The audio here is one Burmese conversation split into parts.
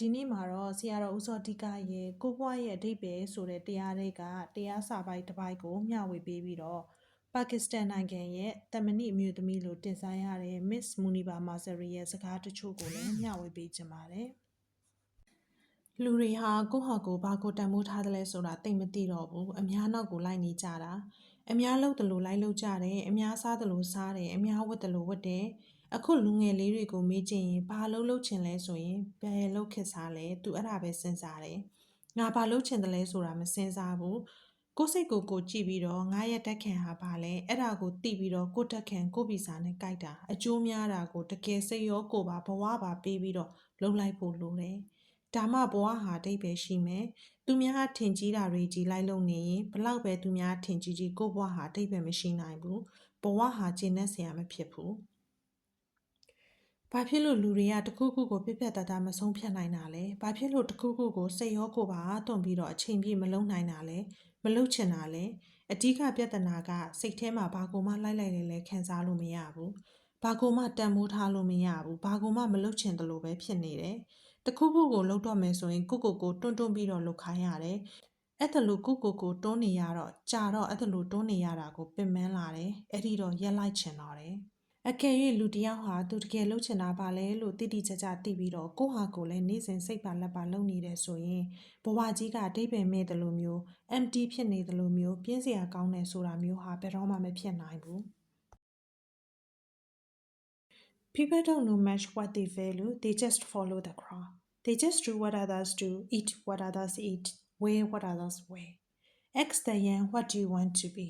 ဒီနေ့မှာတော့ဆရာတော်ဦးစောတိကရဲ့ကိုဘွားရဲ့အဓိပ္ပာယ်ဆိုတဲ့တရားတွေကတရားစာပိုက်တစ်ပိုက်ကိုမျှဝေပေးပြီးတော့ပါကစ္စတန်နိုင်ငံရဲ့တမဏိအမျိုးသမီးလို့တင်စားရတဲ့ Miss Muniba Masari ရဲ့စကားတချို့ကိုလည်းမျှဝေပေးချင်ပါတယ်လူတွေဟာကိုယ့်ဟာကိုယ်ဘာကိုတန်ဖိုးထားတယ်လဲဆိုတာသိမသိတော့ဘူးအများနောက်ကိုလိုက်နေကြတာအများလှုပ်တယ်လို့လိုက်လှုပ်ကြတယ်အများစားတယ်လို့စားတယ်အများဝတ်တယ်လို့ဝတ်တယ် အခုလူငယ်လေးတွေကိုမေးကြည့်ရင်ဘာလှုပ်လှုပ်ချင်လဲဆိုရင်ဘယ်လှုပ်ခက်စားလဲသူအဲ့ဒါပဲစဉ်းစားတယ်ငါဘာလှုပ်ချင်တယ်လဲဆိုတာမစဉ်းစားဘူးကိုယ်စိတ်ကိုကိုကြည့်ပြီးတော့ငါရဲ့တက်ခံဟာဘာလဲအဲ့ဒါကိုသိပြီးတော့ကိုတက်ခံကိုဗီဇာနဲ့ကြိုက်တာအကျိုးများတာကိုတကယ်စိတ်ရောကိုယ်ပါဘဝပါပေးပြီးတော့လှုပ်လိုက်ဖို့လိုတယ်ဒါမှဘဝဟာအတိတ်ပဲရှိမယ်သူများထင်ကြီးတာတွေကြီးလိုက်လို့နေရင်ဘလောက်ပဲသူများထင်ကြီးကြီးကိုဘဝဟာအတိတ်ပဲမရှိနိုင်ဘူးဘဝဟာကျင့်တဲ့ဆရာမဖြစ်ဘူး ဘာဖြစ်လို့လူတွေကတခုခုကိုပြက်ပြက်တသားမဆုံးဖြတ်နိုင်တာလဲဘာဖြစ်လို့တခုခုကိုစိတ်ရောကိုယ်ပါတွန့်ပြီးတော့အချိန်ပြည့်မလုံနိုင်တာလဲမလုံချင်တာလဲအဓိကပြဿနာကစိတ်ထဲမှာဘာကိုမှလိုက်လိုက်လဲလဲခံစားလို့မရဘူးဘာကိုမှတန်မိုးထားလို့မရဘူးဘာကိုမှမလုံချင်တယ်လို့ပဲဖြစ်နေတယ်တခုခုကိုလှုပ်တော့မယ်ဆိုရင်ကိုကိုကိုတွန်းတွန်းပြီးတော့လှုပ်ခိုင်းရတယ်အဲ့ဒါလို့ကိုကိုကိုတွန်းနေရတော့ကြာတော့အဲ့ဒါလို့တွန်းနေရတာကိုပင်ပန်းလာတယ်အဲ့ဒီတော့ရက်လိုက်ချင်တော့တယ် အကယ်၍လူတယောက်ဟာသူတကယ်လှုပ်ချင်တာပါလဲလို့တိတိကျကျသိပြီးတော့ကိုဟာကိုလည်းနေ့စဉ်စိတ်ပါလက်ပါလုပ်နေတယ်ဆိုရင်ဘဝကြီးကအတိတ်ပဲမဲ့တယ်လို့မျိုး empty ဖြစ်နေတယ်လို့မျိုးပြင်းစရာကောင်းတယ်ဆိုတာမျိုးဟာဘယ်တော့မှမဖြစ်နိုင်ဘူး People don't know much what they value, they just follow the crowd. They just do what others do, eat what others eat, wear what others wear. Ask the young, what do you want to be?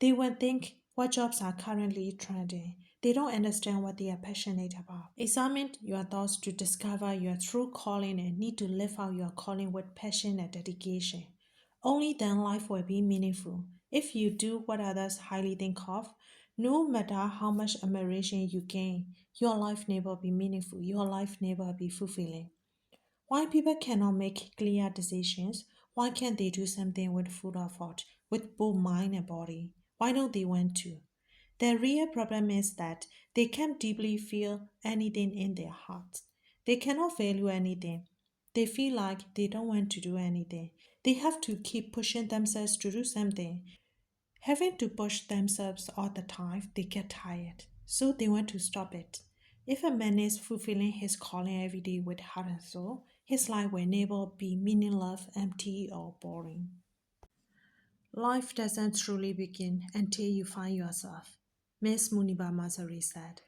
They will think what jobs are currently trending. They don't understand what they are passionate about. Examine your thoughts to discover your true calling and need to live out your calling with passion and dedication. Only then life will be meaningful. If you do what others highly think of, no matter how much admiration you gain, your life never be meaningful. Your life never be fulfilling. Why people cannot make clear decisions? Why can't they do something with full effort, with both mind and body? Why don't they want to? The real problem is that they can't deeply feel anything in their hearts. They cannot value anything. They feel like they don't want to do anything. They have to keep pushing themselves to do something. Having to push themselves all the time, they get tired. So they want to stop it. If a man is fulfilling his calling every day with heart and soul, his life will never be meaningless, empty, or boring. Life doesn't truly begin until you find yourself, Miss Muniba Masari said.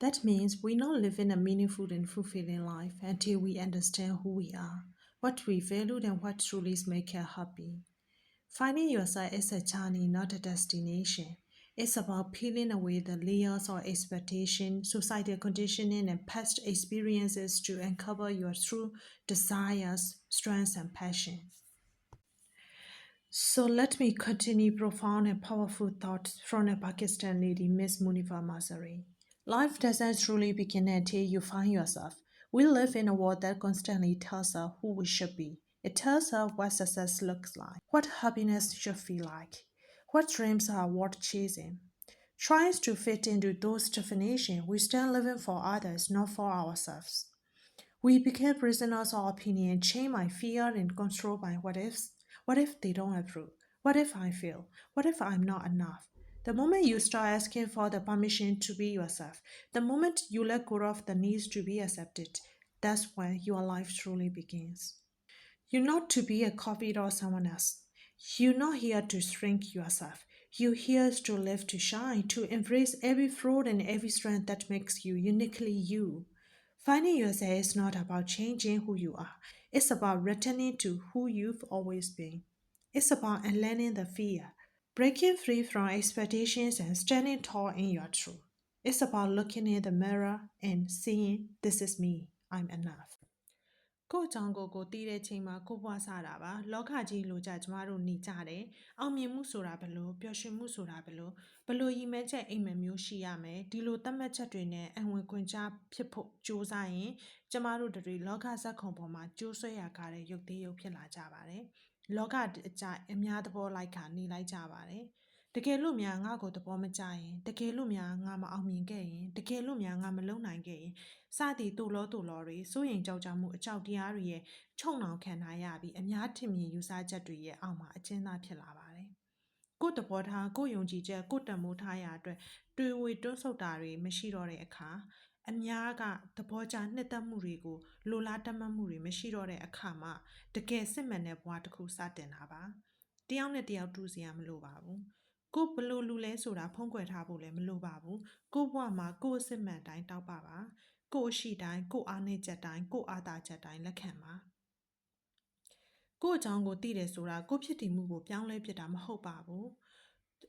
That means we're not living a meaningful and fulfilling life until we understand who we are, what we value, and what truly makes us happy. Finding yourself is a journey, not a destination. It's about peeling away the layers of expectation, societal conditioning, and past experiences to uncover your true desires, strengths, and passions. So let me continue profound and powerful thoughts from a Pakistan lady, Miss Munifa Masari. Life doesn't truly begin until you find yourself. We live in a world that constantly tells us who we should be. It tells us what success looks like, what happiness should feel like, what dreams are worth chasing. Trying to fit into those definitions, we start living for others, not for ourselves. We become prisoners of opinion, chained by fear and controlled by what ifs. What if they don't approve? What if I fail? What if I'm not enough? The moment you start asking for the permission to be yourself, the moment you let go of the needs to be accepted, that's when your life truly begins. You're not to be a copy of someone else. You're not here to shrink yourself. You're here to live, to shine, to embrace every fraud and every strength that makes you uniquely you. Finding yourself is not about changing who you are. It's about returning to who you've always been. It's about unlearning the fear, breaking free from expectations and standing tall in your truth. It's about looking in the mirror and seeing, this is me, I'm enough. ကိုယ့်အကြောင်းကိုယ်ကိုတည်တဲ့ချိန်မှာကိုယ့်ဘဝစားတာပါလောကကြီးလိုကြကျမတို့နေကြတယ်အောင်မြင်မှုဆိုတာဘလို့ပျော်ရွှင်မှုဆိုတာဘလို့ဘလို့ရည်မဲချက်အိမ်မက်မျိုးရှိရမယ်ဒီလိုသတ်မှတ်ချက်တွေနဲ့အဝင်ခွင့်ကြားဖြစ်ဖို့ကြိုးစားရင်ကျမတို့တွေလောကဇက်ခုံပေါ်မှာကြိုးဆွဲရကားတဲ့ရုပ်သေးရုပ်ဖြစ်လာကြပါတယ်လောကအကြအများသဘောလိုက်ခါနေလိုက်ကြပါတယ် တကယ်လို့များငါ့ကိုသဘောမကျရင်တကယ်လို့များငါမအောင်မြင်ခဲ့ရင်တကယ်လို့များငါမလုံနိုင်ခဲ့ရင်စသည်တူလောတူလောတွေစိုးရင်ကြောက်ကြမှုအကြောက်တရားတွေရဲ့ခြုံနှောင်ခံထားရပြီးအများထင်မြင်ယူဆချက်တွေရဲ့အောက်မှာအကျဉ်းသားဖြစ်လာပါတယ်ကိုယ့်တဘောထားကိုယ့်ယုံကြည်ချက်ကိုယ့်တန်မိုးထားရာအတွက်တွေးဝေတွန်းဆုတ်တာတွေမရှိတော့တဲ့အခါအများကသဘောကျနှစ်သက်မှုတွေကိုလိုလားတတ်မှတ်မှုတွေမရှိတော့တဲ့အခါမှာတကယ်စစ်မှန်တဲ့ဘဝတစ်ခုစတင်တာပါတယောက်နဲ့တယောက်တူစရာမလိုပါဘူး ကိုဘလို့လူလဲဆိုတာဖုံးကွယ်ထားဖို့လည်းမလိုပါဘူးကိုဘဝမှာကိုယ့်စစ်မှန်တိုင်းတောက်ပါပါကိုယ့်အရှိတိုင်းကိုယ့်အားနည်းချက်တိုင်းကိုယ့်အားသာချက်တိုင်းလက်ခံပါကိုယ့်အကြောင်းကိုသိတယ်ဆိုတာကိုယ့်ဖြစ်တည်မှုကိုပြောင်းလဲပြစ်တာမဟုတ်ပါဘူး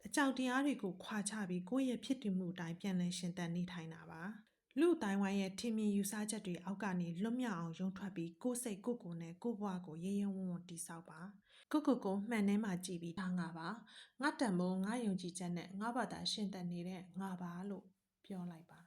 အကြောက်တရားတွေကိုခွာချပြီးကိုယ့်ရဲ့ဖြစ်တည်မှုအတိုင်းပြန်လည်ရှင်သန်နေထိုင်တာပါ လူအတိုင်းဝိုင်းရဲ့ထင်မြင်ယူဆချက်တွေအောက်ကနေလွတ်မြောက်အောင်ယုံထွက်ပြီးကိုယ့်စိတ်ကိုယ့်ကိုယ်နဲ့ကိုယ့်ဘဝကိုရေရဲဝံ့ဝံ့တည်ဆောက်ပါကိုယ့်ကိုယ်ကိုမှန်ထဲမှာကြည့်ပြီးဒါငါပါငါတန်မိုးငါယုံကြည်ချက်နဲ့ငါဘာသာရှင်သန်နေတဲ့ငါပါလို့ပြောလိုက်ပါ